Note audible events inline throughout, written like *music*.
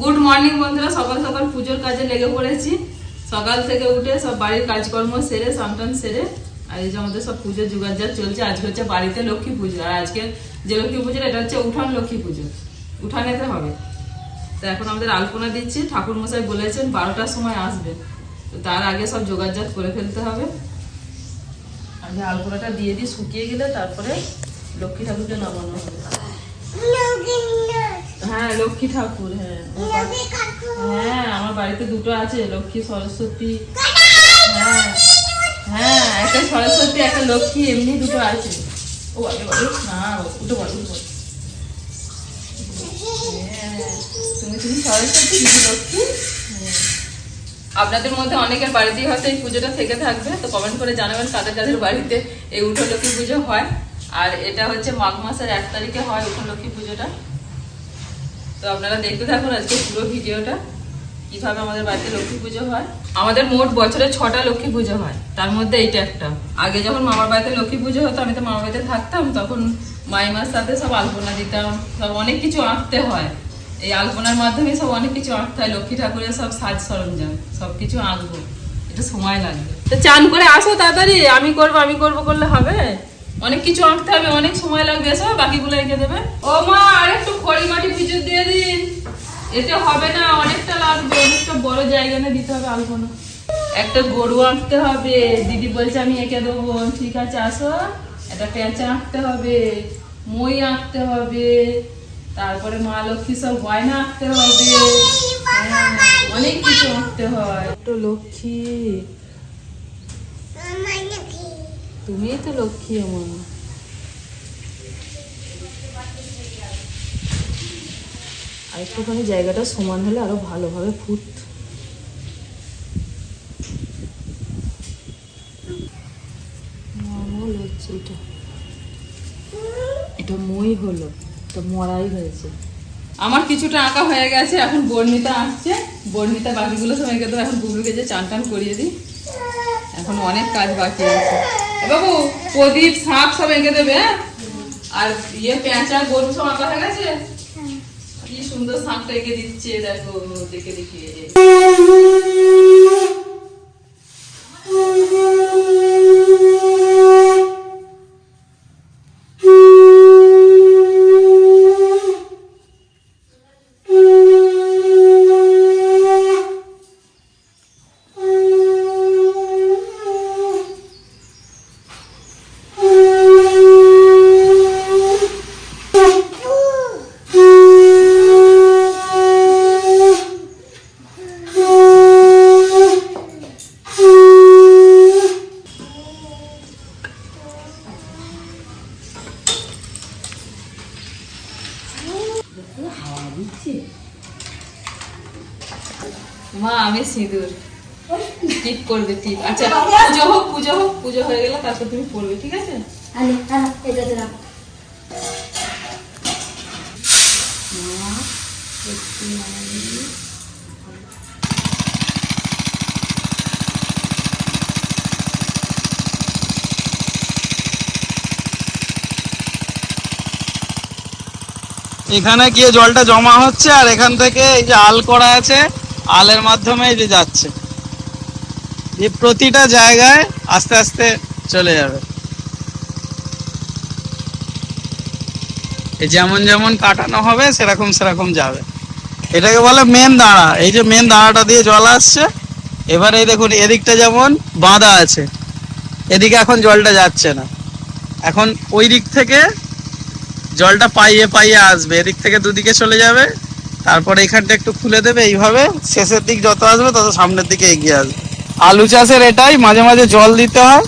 Good morning বন্ধুরা সকাল সকাল পুজোর কাজে লেগে পড়েছি। সকাল থেকে উঠে সব বাড়ির কাজকর্ম সেরে সামটান সেরে আর এই যে আমাদের সব পুজোর যা চলছে আজকে হচ্ছে বাড়িতে লক্ষ্মী পুজো আর আজকে যে লক্ষ্মী পুজো এটা হচ্ছে উঠান লক্ষ্মী পুজো। উঠানেতে হবে। তো এখন আমাদের আলপনা দিচ্ছি ঠাকুর মশাই বলেছেন বারোটার সময় আসবে। তো তার আগে সব যোগাযোগ করে ফেলতে হবে। আগে আলপনাটা দিয়ে দিই শুকিয়ে গেলে তারপরে লক্ষ্মী ঠাকুরকে নামানো হবে। হ্যাঁ লক্ষ্মী ঠাকুর হ্যাঁ। হ্যাঁ আমার বাড়িতে দুটো আছে লক্ষ্মী সরস্বতী। হ্যাঁ হ্যাঁ একটা সরস্বতী একটা লক্ষ্মী এমনি দুটো আছে। ও আগে বলো। না উঠে বলো বলো। হ্যাঁ, তুমি তুমি সরস্বতী লক্ষ্মী। হ্যাঁ। আপনাদের মধ্যে অনেকের বাড়িতেই হয়তো এই পুজোটা থেকে থাকবে তো কমেন্ট করে জানাবেন কাদের কাদের বাড়িতে এই উঠো লক্ষ্মী পুজো হয়। আর এটা হচ্ছে মাঘ মাসের এক তারিখে হয় উঠো লক্ষ্মী পুজোটা। তো আপনারা দেখতে থাকুন আজকে পুরো ভিডিওটা, কীভাবে আমাদের বাড়িতে লক্ষ্মী পুজো হয়। আমাদের মোট বছরে ছটা লক্ষ্মী পুজো হয়, তার মধ্যে এইটা একটা। আগে যখন মামার বাড়িতে লক্ষ্মী পুজো হতো, আমি তো মামার বাড়িতে থাকতাম, তখন মাইমার সাথে সব আলপনা দিতাম, সব অনেক কিছু আঁকতে হয়। এই আলপনার মাধ্যমে সব অনেক কিছু আঁকতে হয়, লক্ষ্মী ঠাকুরের সব সাজ সরঞ্জাম, সব কিছু আঁকবো। এটা সময় লাগবে তো চান করে আসো তাড়াতাড়ি, আমি করব আমি করব করলে হবে। অনেক কিছু আঁকতে হবে, অনেক সময় লাগবে, এসো বাকিগুলো এঁকে দেবে। ও মা আর খড়ি মাটি পুজো দিয়ে দিন। এতে হবে না অনেকটা লাগবে। অনেকটা বড় জায়গা না দিতে হবে আলপনা। একটা গরু আঁকতে হবে। দিদি বলছে আমি এঁকে দেবো। ঠিক আছে আসো। একটা পেঁচা আঁকতে হবে মই আঁকতে হবে। তারপরে মা লক্ষ্মী সব গয়না আঁকতে হবে। হ্যাঁ, অনেক কিছু আঁকতে হয়। তো লক্ষ্মী। তুমি তো লক্ষ্মী আমার আর একটুখানি জায়গাটা সমান হলে আরও ভালোভাবে ফুট। এটা। এটা মই হলো, এটা মরাই হয়েছে। আমার কিছুটা আঁকা হয়ে গেছে, এখন বর্ণিতা আসছে বর্ণিতা বাকিগুলো সব এঁকে এখন বুবলুকে যে চান টান করিয়ে দিই। এখন অনেক কাজ বাকি আছে। বাবু, প্রদীপ শাঁখ সব এঁকে দেবে হ্যাঁ? আর ইয়ে পেঁচা, গরু সব আঁকা হয়ে গেছে? কি সুন্দর শাঁখটা এঁকে দিচ্ছে দেখো দেখে দেখে ঠিক আছে? আরে দিলাম এখানে গিয়ে জলটা জমা হচ্ছে আর এখান থেকে এই যে আল করা আছে আলের মাধ্যমে এই যে যাচ্ছে। যে প্রতিটা জায়গায় আস্তে আস্তে চলে যাবে। যেমন যেমন কাটানো হবে, সেরকম সেরকম যাবে। এটাকে বলে মেন দাঁড়া। এই যে মেন দাঁড়াটা দিয়ে জল আসছে, এবারে এই দেখুন, এদিকটা যেমন বাঁধা আছে, এদিকে এখন জলটা যাচ্ছে না। এখন ওই দিক থেকে জলটা পাইয়ে পাইয়ে আসবে। এদিক থেকে দুদিকে চলে যাবে, তারপরে এখানটা একটু খুলে দেবে, এইভাবে শেষের দিক যত আসবে, তত সামনের দিকে এগিয়ে আসবে। আলু চাষের এটাই, মাঝে মাঝে জল দিতে হয়,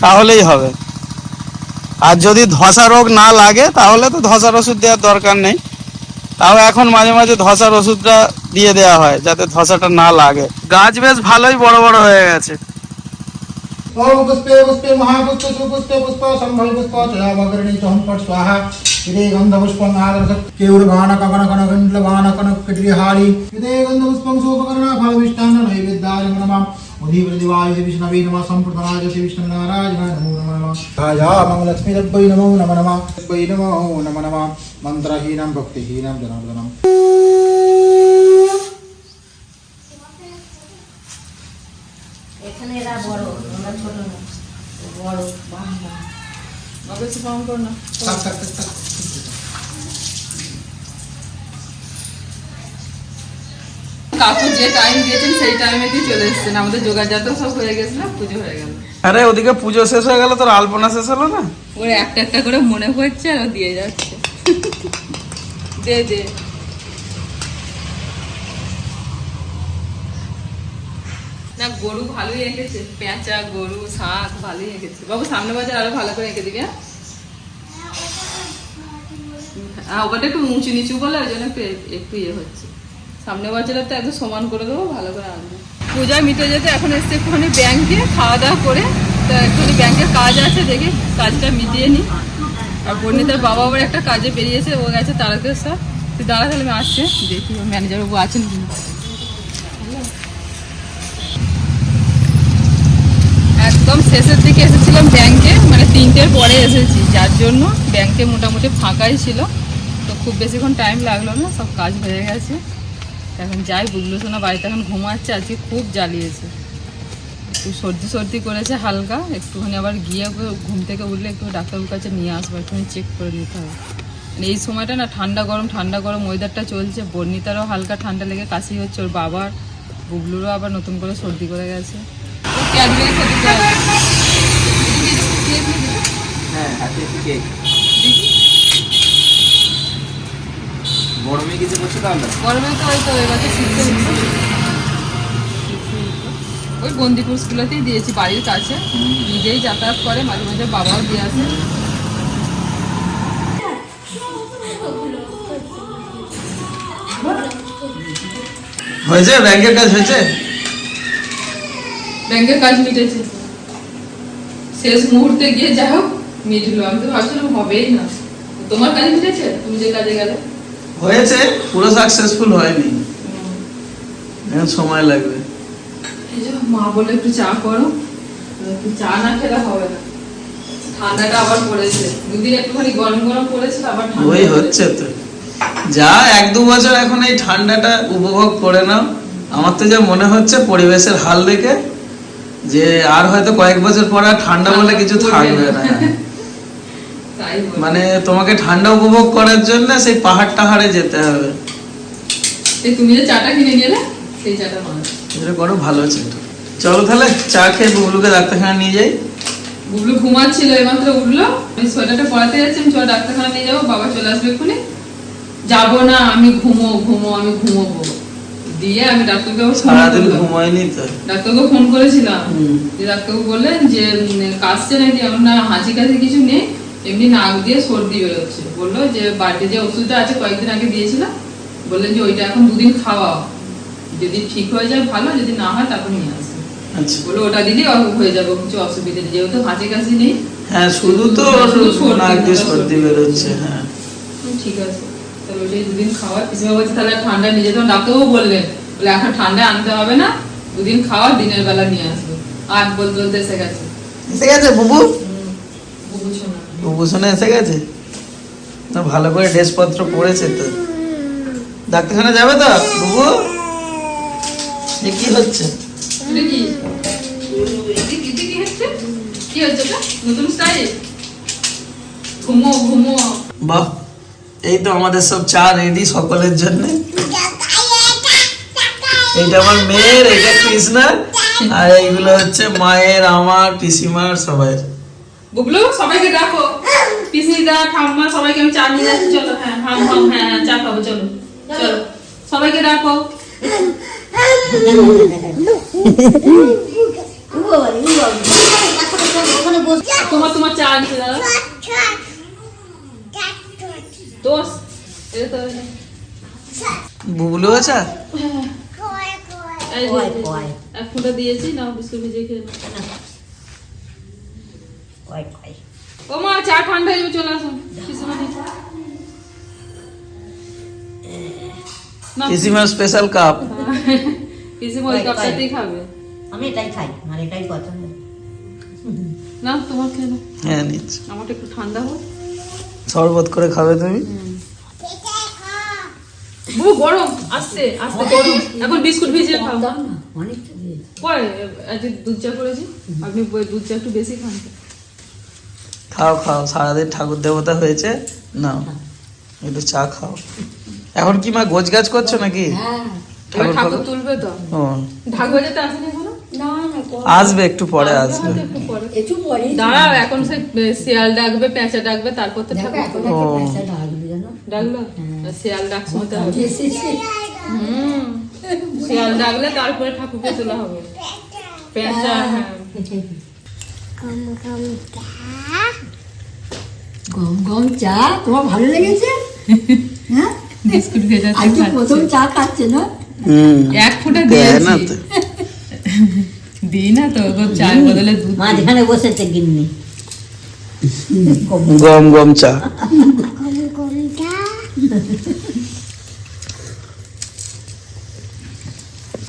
তাহলেই হবে। আর যদি ধসা রোগ না লাগে তাহলে তো ধসার ওষুধ দেওয়ার দরকার নেই তাও এখন মাঝে মাঝে ধসার ওষুধটা দিয়ে দেওয়া হয় যাতে ধসাটা না লাগে গাছ বেশ ভালোই বড় বড় হয়ে গেছে পুষ্পে পুষ্পে মহাপুষ্পে সুপুষ্পে পুষ্প সম্ভল পুষ্প চলাবরণী চহম পট স্বাহা ইদে গন্ধ পুষ্পং আদর্শ কেউর গন্ধ मुनीप्रतिवाय विष्णवे नमः सम्प्रतनाय श्रीविष्णुनारायणाय नमो नमः राजा मङ्गलक्ष्मीरब्बै नमो नमः नमः रब्बै नमो नमो नमः मन्त्रहीनं भक्तिहीनं जनार्दनम् এখানে এরা বড় আমরা ছোট না বড় বাবা বাবা কিছু কম কর না থাক থাক থাক কাকু যে টাইম দিয়েছেন সেই টাইমে দিয়ে চলে এসেছেন। আমাদের যোগাযোগ সব হয়ে গেছিল পুজো হয়ে গেল। আরে ওদিকে পুজো শেষ হয়ে গেল তোর আলপনা শেষ হলো না? ওর একটা একটা করে মনে পড়ছে আর ও দিয়ে যাচ্ছে। দে দে। না গরু ভালোই এঁকেছে। পেঁচা গরু শাক ভালোই এঁকেছে। বাবু সামনে বাজার আরও ভালো করে এঁকে দিবি হ্যাঁ? হ্যাঁ ওটা একটু উঁচু নিচু বলে ওই জন্য একটু একটু ইয়ে হচ্ছে। সামনে বাজারে তো একদম সমান করে দেবো, ভালো করে আনব। পূজা মিটে যেতে এখন এসছে একটুখানি ব্যাংকে, খাওয়া দাওয়া করে। তো একটুখানি ব্যাংকের কাজ আছে, দেখি কাজটা মিটিয়ে নিই। আর বর্ণিতার বাবা আবার একটা কাজে বেরিয়েছে, ও গেছে তারকেশ্বর। তুই দাঁড়া তাহলে আমি আসছে, দেখি ম্যানেজার বাবু আছেন কি না। একদম শেষের দিকে এসেছিলাম ব্যাংকে মানে তিনটের পরে এসেছি, যার জন্য ব্যাংকে মোটামুটি ফাঁকাই ছিল। তো খুব বেশিক্ষণ টাইম লাগল না, সব কাজ হয়ে গেছে। এখন যাই বুঝলো শোনা বাড়িতে এখন ঘুমাচ্ছে, আজকে খুব জ্বালিয়েছে। একটু সর্দি সর্দি করেছে হালকা, একটুখানি আবার গিয়ে ঘুম থেকে উঠলে একটু ডাক্তারবাবুর কাছে নিয়ে আসব, একটুখানি চেক করে নিতে হবে। মানে এই সময়টা না ঠান্ডা গরম ঠান্ডা গরম ওয়েদারটা চলছে, বর্ণিতারও হালকা ঠান্ডা লেগে কাশি হচ্ছে, ওর বাবার, বুবলুরও আবার নতুন করে সর্দি করে গেছে। হ্যাঁ গরমে কিছু করছ তাহলে গরমে তো ওই তো এবার তো শীতে ওই বন্দিপুর স্কুলেতেই দিয়েছি বাড়ির কাছে। নিজেই যাতায়াত করে মাঝে মাঝে বাবাও দিয়ে আসে। হয়েছে? ব্যাংকের কাজ হয়েছে? ব্যাংকের কাজ মিটেছে। শেষ মুহূর্তে গিয়ে যা হোক মিটলো। আমি তো ভাবছিলাম হবেই না। তোমার কাজ মিটেছে? তুমি যে কাজে গেলে? হয়েছে পুরো সাকসেসফুল হয়নি। এখন সময় লাগবে। মা বলে একটু চা করো চা না খেলে হবে না। ঠান্ডাটা আবার পড়েছে। দুদিন একটুখানি গরম গরম পড়েছে আবার ঠান্ডা ওই হচ্ছে তো। যা এক দু বছর এখন এই ঠান্ডাটা উপভোগ করে নাও। আমার তো যা মনে হচ্ছে পরিবেশের হাল দেখে যে আর হয়তো কয়েক বছর পর আর ঠান্ডা বলে কিছু থাকবে না। মানে তোমাকে ঠান্ডা উপভোগ করার জন্য সেই পাহাড় টাহাড়ে যেতে হবে। তুমি যে চাটা কিনে সেই চাটা এটা করো ভালো আছে চলো তাহলে চা খেয়ে বুবলুকে ডাক্তারখানা নিয়ে যাই। বুবলু ঘুমাচ্ছিল এইমাত্র উঠল। আমি সোয়েটারটা পরাতে যাচ্ছি আমি চল ডাক্তারখানা নিয়ে যাব বাবা চলে আসবে এক্ষুনি। যাব না আমি ঘুমো ঘুমো আমি ঘুমোবো। দিয়ে আমি ডাক্তারকে সারাদিন। ঘুমায়নি তো। ডাক্তারকে ফোন করেছিলাম। যে ডাক্তারবাবু বললেন যে কাশছে নাকি? আমার না হাঁচি কাশি কিছু নেই। এমনি নাক দিয়ে সর্দি বেরোচ্ছে। বলল যে বাড়িতে যে ওষুধটা আছে কয়েকদিন আগে দিয়েছিলাম। বললেন যে ওইটা এখন দুদিন খাওয়াও। যদি ঠিক হয়ে যায় ভালো যদি না হয় তারপর নিয়ে আসবে। আচ্ছা। বলল ওটা দিলেই অ- হয়ে যাবে কিছু অসুবিধা নেই। যেহেতু হাঁচি কাশি নেই হ্যাঁ শুধু তো নাক দিয়ে সর্দি বেরোচ্ছে হ্যাঁ। ঠিক আছে। তাহলে ওইটাই দুদিন খাওয়া পিসিমা বলছে তাহলে ঠান্ডা নিয়ে যেতে হবে। ডাক্তারবাবু বললেন বলে এখন ঠান্ডা আনতে হবে না দুদিন খাওয়া দিনের বেলা নিয়ে আসবে। আর বলতে বলতে এসে গেছে। এসে গেছে বুবু? বুবু শোনা এসে গেছে? না ভালো করে ড্রেসপত্র পরেছে তো। ডাক্তারখানা যাবে তো বুবু? এ কি হচ্ছে? বাহ এই তো আমাদের সব চা রেডি সকলের জন্য। এইটা আমার মেয়ের এটা কৃষ্ণার। আর এইগুলো হচ্ছে মায়ের আমার পিসিমার সবাই বুবলু সবাইকে ডাকো। পিসিদা ঠাম্মা সবাইকে আমি চা নিয়ে যাচ্ছি চলো হ্যাঁ হাম হাম হ্যাঁ হ্যাঁ চা খাব চলো চলো। সবাইকে ডাকো। তোমার তোমার চা আনতে দাদা দোষ এটা তো বুবলু আছে? এই যে, কয়, কয়। এক ফুটা দিয়েছি নাও বিস্কুট ভিজিয়ে খেয়ে কয় কয় ও মা চা ঠান্ডা হয়ে চলে আসুন। পিসিমার স্পেশাল কাপ পিসিমা ওই কাপটাতেই খাবে। আমি এটাই খাই আমার এটাই পছন্দ। না তোমার খেয়ে হ্যাঁ নিচ্ছি। আমারটা একটু ঠান্ডা হোক। শরবত করে খাবে তুমি? গরম। আস্তে আস্তে গরম। এখন বিস্কুট ভিজিয়ে খাও। কয় দুধ চা করেছি? আপনি দুধ চা একটু বেশি খান। খাও খাও সারাদিন ঠাকুর দেবতা হয়েছে নাও একটু চা খাও। এখন কি মা গোছ গাছ করছ নাকি? হ্যাঁ ঠাকুর তুলবে তো। ও। আসেনি না না আসবে একটু পরে আসবে একটু পরে। দাঁড়াও এখন সে শিয়াল ডাকবে পেঁচা ডাকবে তারপর তো ডাকলো? শিয়াল ডাক শুনতে হবে। এসে এসে হুম। শিয়াল ডাকলে তারপরে ঠাকুরকে তোলা হবে। পেঁচা হ্যাঁ। *laughs* গম গম চা। তোমার ভালো লেগেছে? *laughs* হ্যাঁ? বিস্কুট আজকে। প্রথম চা খাচ্ছে না? হুম। এক ফোঁটা দেয় না দিয়েছি তো। *laughs* দিই না তো চায়ের বদলে দুধ মাঝখানে বসেছে গিন্নি। গম গম চা।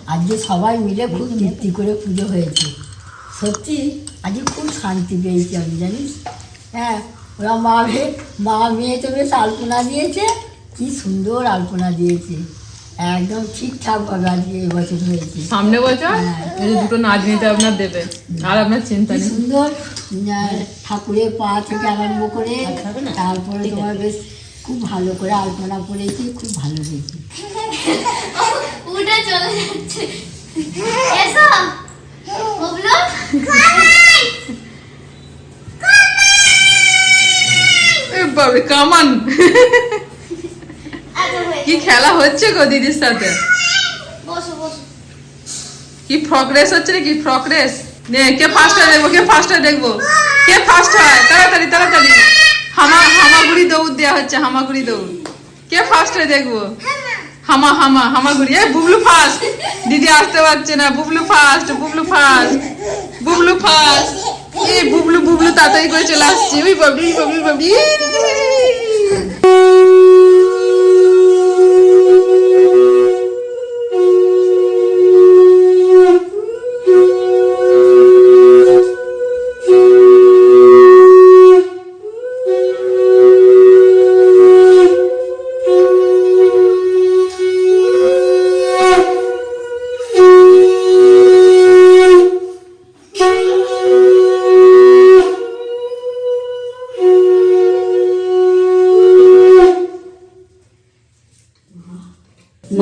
আজকে সবাই মিলে খুব তৃপ্তি করে পুজো হয়েছে। সত্যি আজকে খুব শান্তি পেয়েছি আমি জানিস? হ্যাঁ ওরা মা মেয়ে মা মেয়ে তো বেশ আলপনা দিয়েছে কি সুন্দর আলপনা দিয়েছে। একদম ঠিকঠাকভাবে আজকে এবছর হয়েছে। সামনে বছর? হ্যাঁ। দুটো নাচ নিতে আপনার দেবে আর আপনার চিন্তা নেই। সুন্দর ঠাকুরের পা থেকে আরম্ভ করে তারপরে তোমার বেশ খুব ভালো করে আলপনা করেছি খুব ভালো হয়েছে। *laughs* উঠে চলে যাচ্ছে। এসো ববলু এ বাবা কামান *laughs* আচ্ছা কি খেলা হচ্ছে গো দিদির সাথে? কি ফ্রক রেস হচ্ছে নাকি ফ্রক রেস নে কে ফার্স্ট হয় দেখব কে ফার্স্ট হয় দেখব? কে ফার্স্ট হয়? তাড়াতাড়ি তাড়াতাড়ি। হামা হামাগুড়ি দৌড় দেওয়া হচ্ছে হামাগুড়ি দৌড়। কে ফার্স্ট হয় দেখব? হামা হামা হামাগুড়ি এ, বুবলু ফার্স্ট দিদি আসতে পারছে না, Bublu first Bublu first Bublu first এই বুবলু বুবলু তাড়াতাড়ি করে চলে আসছে। ওই বাবলি বাবলি বাবলি।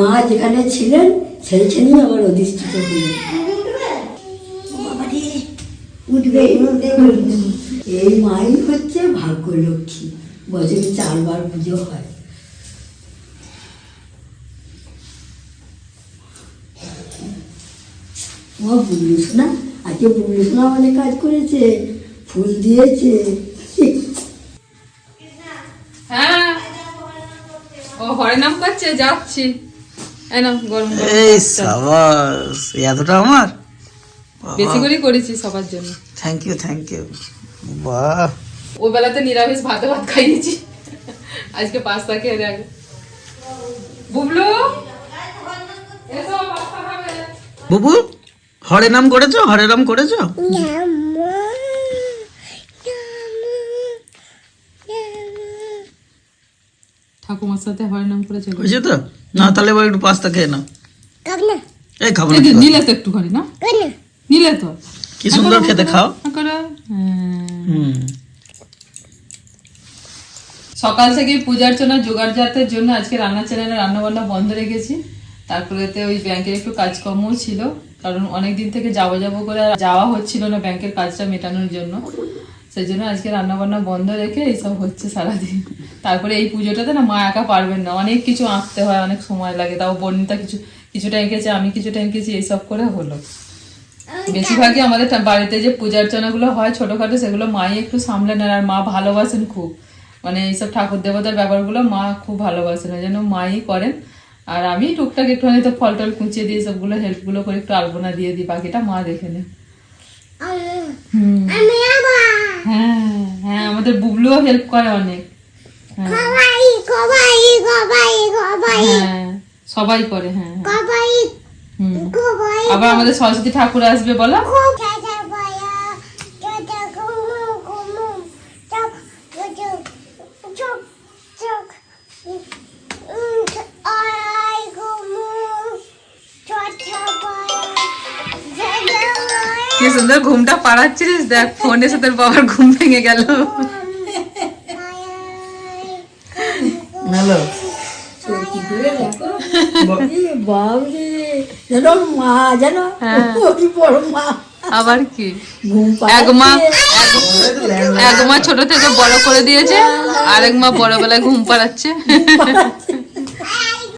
মা যেখানে ছিলেন সেইখানেই আবার অধিষ্ঠিত হলেন। এই মাই হচ্ছে ভাগ্যলক্ষ্মী। বছরে চারবার পুজো হয়। ও বুবলু শোনা আজকে বুবলু শোনা অনেক কাজ করেছে, ফুল দিয়েছে। হ্যাঁ। ও হরে নাম করছে, যাচ্ছি। এই। সাবাস এতটা আমার? বেশি করে করেছি সবার জন্য। থ্যাংক ইউ থ্যাংক ইউ বাহ। ওই বেলাতে নিরামিষ ভাতে ভাত খাইয়েছি। আজকে পাস্তা খেয়ে দেখ বুবলু? বুবু হরে নাম করেছ? হরে নাম করেছ? ঠাকুমার সাথে হরে নাম করে চলে তো? না তাহলে এবার একটু পাস্তা খেয়ে নাও। এই খাব না নিলে তো একটুখানি না? নিলে তো। কি সুন্দর খেতে খাও। হ্যাঁ। হুম। সকাল থেকে পূজার জন্য জোগাড় জাতের জন্য আজকে রান্না চ্যানেলে রান্না বান্না বন্ধ রেখেছি। তারপরেতে ওই ব্যাংকের একটু কাজকর্মও ছিল কারণ অনেক দিন থেকে যাব যাব করে আর যাওয়া হচ্ছিল না ব্যাংকের কাজটা মেটানোর জন্য। সেই জন্য আজকে রান্না বান্না বন্ধ রেখে এইসব হচ্ছে সারাদিন। তারপরে এই পুজোটাতে না মা একা পারবেন না। অনেক কিছু আঁকতে হয় অনেক সময় লাগে। তাও বর্ণিতা কিছু কিছুটা এঁকেছে আমি কিছুটা এঁকেছি এইসব করে হলো। বেশিরভাগই আমাদের বাড়িতে যে পূজা অর্চনাগুলো হয় ছোটখাটো সেগুলো মাই একটু সামলে নেন আর মা ভালোবাসেন খুব। মানে এইসব ঠাকুর দেবতার ব্যাপারগুলো মা খুব ভালোবাসেন ওই জন্য মাই করেন। আর আমি টুকটাক একটুখানি তো ফল টল কুঁচিয়ে দিয়ে সবগুলো হেল্পগুলো করে একটু আলপনা দিয়ে দিই বাকিটা মা দেখে নেন হ্যাঁ হ্যাঁ আমাদের বুবলুও হেল্প করে অনেক। সবাই করে হ্যাঁ। হ্যাঁ। কবাই কবাই। আবার আমাদের সরস্বতী ঠাকুর আসবে বলো। কি সুন্দর ঘুমটা পাড়াচ্ছিস দেখ ফোনে সাথে বাবার ঘুম ভেঙে গেল হ্যালো কি করে দেখো বাবরে *laughs* যেন মা যেন হ্যাঁ। বড় মা আবার কি এক মা *laughs* এক মা ছোট থেকে বড় করে দিয়েছে আরেক মা বড় বেলায় ঘুম পাড়াচ্ছে।